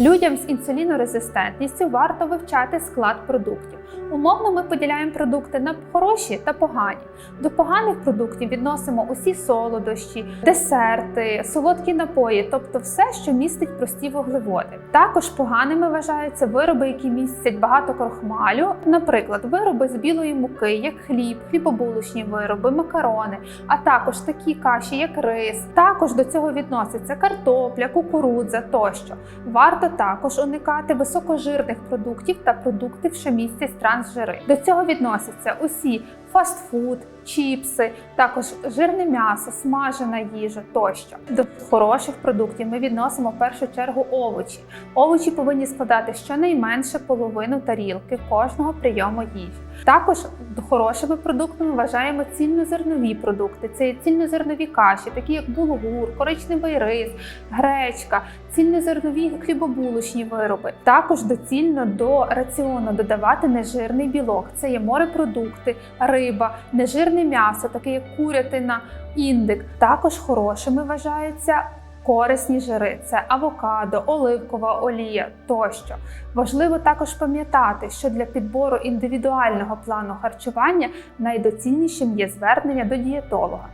Людям з інсулінорезистентністю варто вивчати склад продуктів. Умовно ми поділяємо продукти на хороші та погані. До поганих продуктів відносимо усі солодощі, десерти, солодкі напої, тобто все, що містить прості вуглеводи. Також поганими вважаються вироби, які містять багато крохмалю, наприклад, вироби з білої муки, як хліб, хлібобулочні вироби, макарони, а також такі каші, як рис. Також до цього відноситься картопля, кукурудза тощо. Варто також уникати високожирних продуктів та продуктів, що містять трансжири. До цього відносяться усі фастфуд, чіпси, також жирне м'ясо, смажена їжа тощо. До хороших продуктів ми відносимо в першу чергу овочі. Овочі повинні складати щонайменше половину тарілки кожного прийому їжі. Також хорошими продуктами вважаємо цільнозернові продукти. Це цільнозернові каші, такі як булгур, коричневий рис, гречка, цільнозернові хлібобулочні вироби. Також доцільно до раціону додавати нежирний білок. Це є морепродукти, риба, нежирне м'ясо, таке як курятина, індик. Також хорошими вважаються. Корисні жири це авокадо, оливкова олія тощо. Важливо також пам'ятати, що для підбору індивідуального плану харчування найдоцільнішим є звернення до дієтолога.